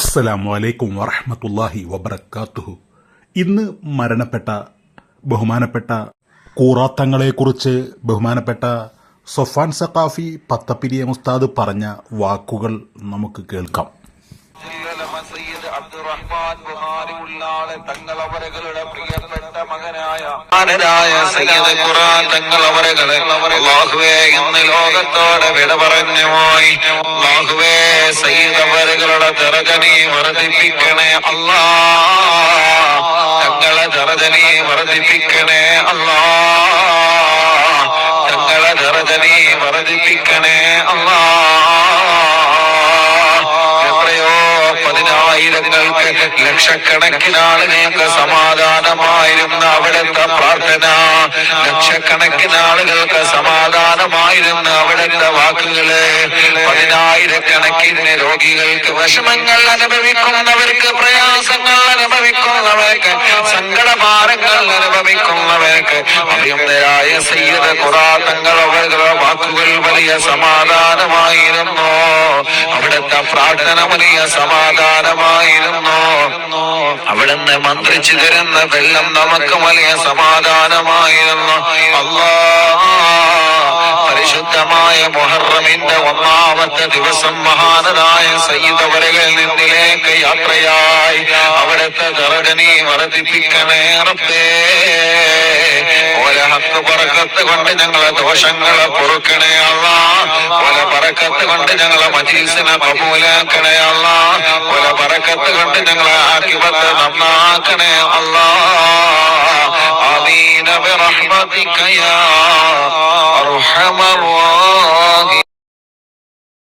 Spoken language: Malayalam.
അസ്സലാമു വലൈക്കും വറഹമത്തല്ലാഹി വബർക്കാത്തുഹു ഇന്ന് മരണപ്പെട്ട ബഹുമാനപ്പെട്ട കൂറാത്തങ്ങളെക്കുറിച്ച് ബഹുമാനപ്പെട്ട സൊഫാൻ സഖാഫി പത്തപ്പിരിയ മുസ്താദ് പറഞ്ഞ വാക്കുകൾ നമുക്ക് കേൾക്കാം. ജില്ലലമ സയ്യിദ് അബ്ദുറഹ്മാൻ ബുഹാരി ഉള്ളാളെ തങ്ങളവരകളുടെ പ്രിയപ്പെട്ട മകനായ മഹാനരായ തങ്ങൾ തങ്ങളവരകളെ അല്ലാഹുവേ ഇന്ന് ലോകത്തോടെ വിട പറഞ്ഞു പോയി. അല്ലാഹുവേ സൈതവരുകളുടെ തിറകനെ വർദ്ധിപ്പിക്കണേ അല്ലാ. തങ്ങളെ തിറകനെ വർദ്ധിപ്പിക്കണേ അല്ലാ. തങ്ങളെ തിറകനെ വർദ്ധിപ്പിക്കണേ അല്ലാ. എത്രയോ പതിനായിരങ്ങൾക്ക് ലക്ഷക്കണക്കിന് ആളുകൾക്ക് സമാധാനമായിരുന്ന അവിടുത്തെ പ്രാർത്ഥന ലക്ഷക്കണക്കിന് ആളുകൾക്ക് സമാധാനമായിരുന്ന അവിടുത്തെ വാക്കുകൾ പതിനായിരക്കണക്കിന് രോഗികൾക്ക് വിഷമങ്ങൾ അനുഭവിക്കുന്നവർക്ക് പ്രയാസങ്ങൾ അനുഭവിക്കുന്നവർക്ക് സങ്കടമാരങ്ങൾ അനുഭവിക്കുന്നവർക്ക് അഭിയന്തരായ സയ്യിദ് ഖുറാത്തങ്ങൾ അവരുടെ വാക്കുകൾ വലിയ സമാധാനമായിരുന്നു. അവിടുത്തെ പ്രാർത്ഥന വലിയ സമാധാനമായിരുന്നു. അവിടുന്ന് മന്ത്രിച്ചു തരുന്ന വെള്ളം നമുക്ക് വലിയ സമാധാനമായിരുന്നു. അല്ലാ പരിശുദ്ധമായ മൊഹറമിന്റെ ഒന്നാമത്തെ ദിവസം മഹാനരായ സൈതവരകൾ നിന്നിലേക്ക് യാത്രയായി. അവിടുത്തെ ദറജനി വർദ്ധിപ്പിക്കണേ റബ്ബേ. ഓലെ ഹക്ക് പറക്കത്ത് കൊണ്ട് ഞങ്ങളെ ദോഷങ്ങളെ പൊറുക്കണേ അല്ല. ഓലെ പറക്കത്ത് കൊണ്ട് ഞങ്ങളെ മജീസിനെ കബൂലാക്കണേ അല്ല ഓലെ പറക്കത്ത് കൊണ്ട് ഞങ്ങളെ ആക്കിപത്ത് നന്നാക്കണേ അല്ല ആമീന برحمتك يا أرحم الراحمين